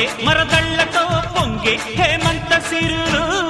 కొంటే మరదళ్ళతో పొంగే హేమంత సిరులు.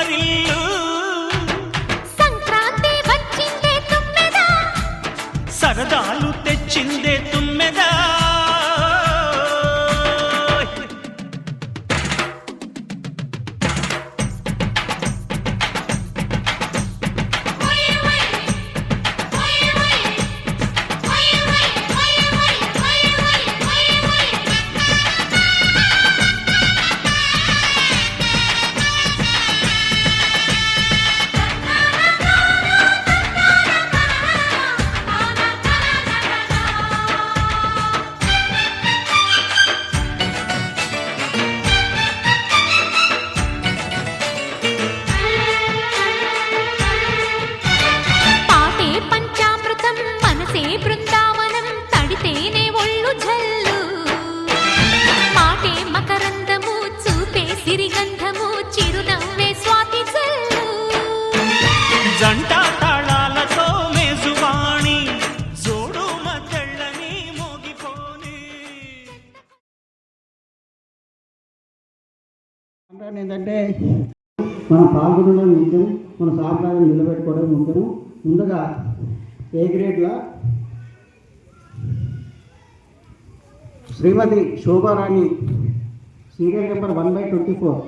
సరదాలు తెచ్చిందే కారణం ఏంటంటే మనం పాల్గొనడం ముఖ్యం మన సాంప్రదాయం నిలబెట్టుకోవడం ముఖ్యం ముందుగా ఏ గ్రేడ్లో? Srimathi Shobharani serial number one by twenty four.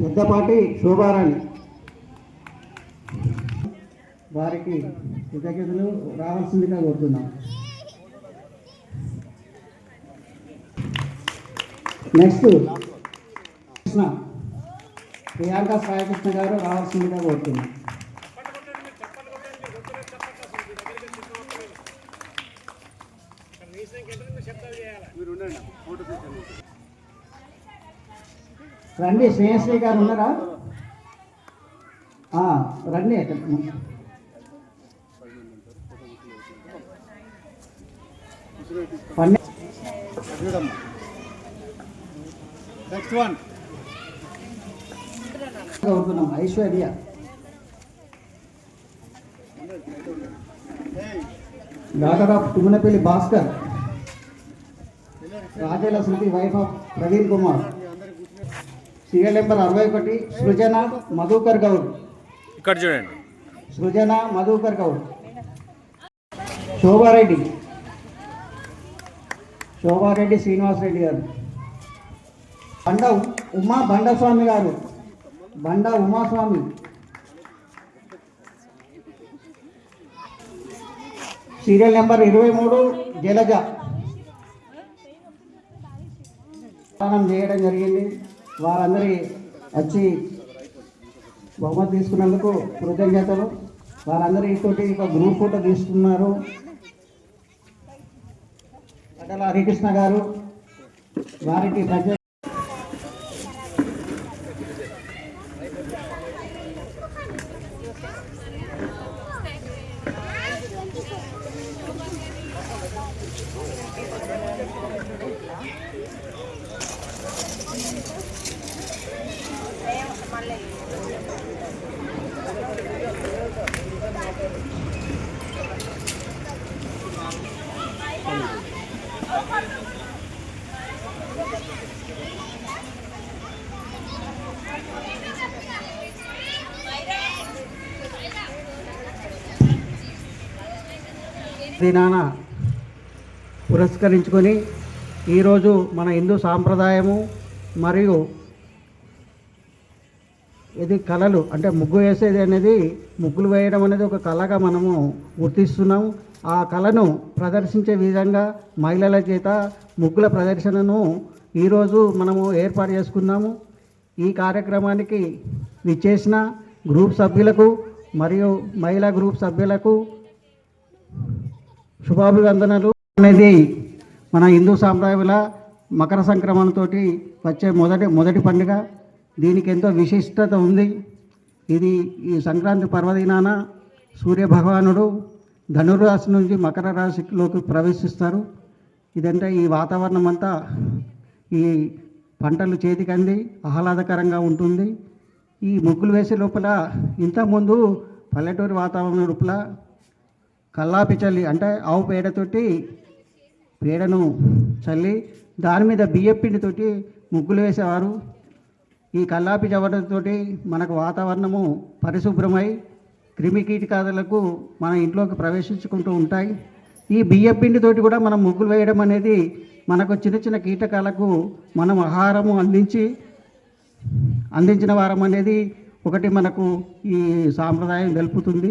Peddapati Shobharani. వారికి కృతజ్ఞతలు రావాల్సిందిగా కోరుతున్నాం. నెక్స్ట్ కృష్ణ ప్రియాంక సాయికృష్ణ గారు రావాల్సిందిగా కోరుతున్నాను రండి శ్రేయశ్రీ గారు ఉన్నారా? రండి నెక్స్ట్ వన్ కోరుతున్నాం Aishwarya daughter of Tummanapalli Bhaskar. Rajela Shruti wife of Praveen Kumar. Serial number అరవై ఒకటి సృజన మధుకర్ గౌడ్. ఇక్కడ చూడండి. సృజన మధుకర్ గౌడ్. శోభారెడ్డి శోభారెడ్డి శ్రీనివాసరెడ్డి గారు. బండ ఉమా బండస్వామి గారు. బండ ఉమాస్వామి. సీరియల్ నెంబర్ ఇరవై మూడు జలజ. స్నానం చేయడం జరిగింది. వారందరి వచ్చి బహుమతి తీసుకున్నందుకు కృతజ్ఞతలు. వారందరితోటి ఒక గ్రూప్ ఫోటో తీసుకున్నారు. అటల హరికృష్ణ గారు వారికి ప్రత్యేక Okay. దినాన పురస్కరించుకొని ఈరోజు మన హిందూ సాంప్రదాయము మరియు ఇది కళలు అంటే ముగ్గు వేసేది అనేది ముగ్గులు వేయడం అనేది ఒక కళగా మనము గుర్తిస్తున్నాం. ఆ కళను ప్రదర్శించే విధంగా మహిళల చేత ముగ్గుల ప్రదర్శనను ఈరోజు మనము ఏర్పాటు చేసుకున్నాము. ఈ కార్యక్రమానికి విచ్చేసిన గ్రూప్ సభ్యులకు మరియు మహిళా గ్రూప్ సభ్యులకు శుభాభివందనలు. అనేది మన హిందూ సాంప్రదాయాల మకర సంక్రమణతోటి వచ్చే మొదటి మొదటి పండుగ. దీనికి ఎంతో విశిష్టత ఉంది. ఇది ఈ సంక్రాంతి పర్వదినాన సూర్య భగవానుడు ధనురాశి నుంచి మకర రాశిలోకి ప్రవేశిస్తారు. ఇదంటే ఈ వాతావరణం అంతా ఈ పంటలు చేతికి అంది ఆహ్లాదకరంగా ఉంటుంది. ఈ ముగ్గులు వేసే లోపల ఇంతకుముందు పల్లెటూరి వాతావరణం లోపల కల్లాపి చల్లి అంటే ఆవు పేడతోటి పేడను చల్లి దాని మీద బియ్యపిండితోటి ముగ్గులు వేసేవారు. ఈ కల్లాపి చవటతోటి మనకు వాతావరణము పరిశుభ్రమై క్రిమి కీటకాదులకు మన ఇంట్లోకి ప్రవేశించుకుంటూ ఉంటాయి. ఈ బియ్యపిండితోటి కూడా మనం ముగ్గులు వేయడం అనేది మనకు చిన్న చిన్న కీటకాలకు మనం ఆహారము అందించి అందించిన వారం అనేది ఒకటి మనకు ఈ సాంప్రదాయం తెలుపుతుంది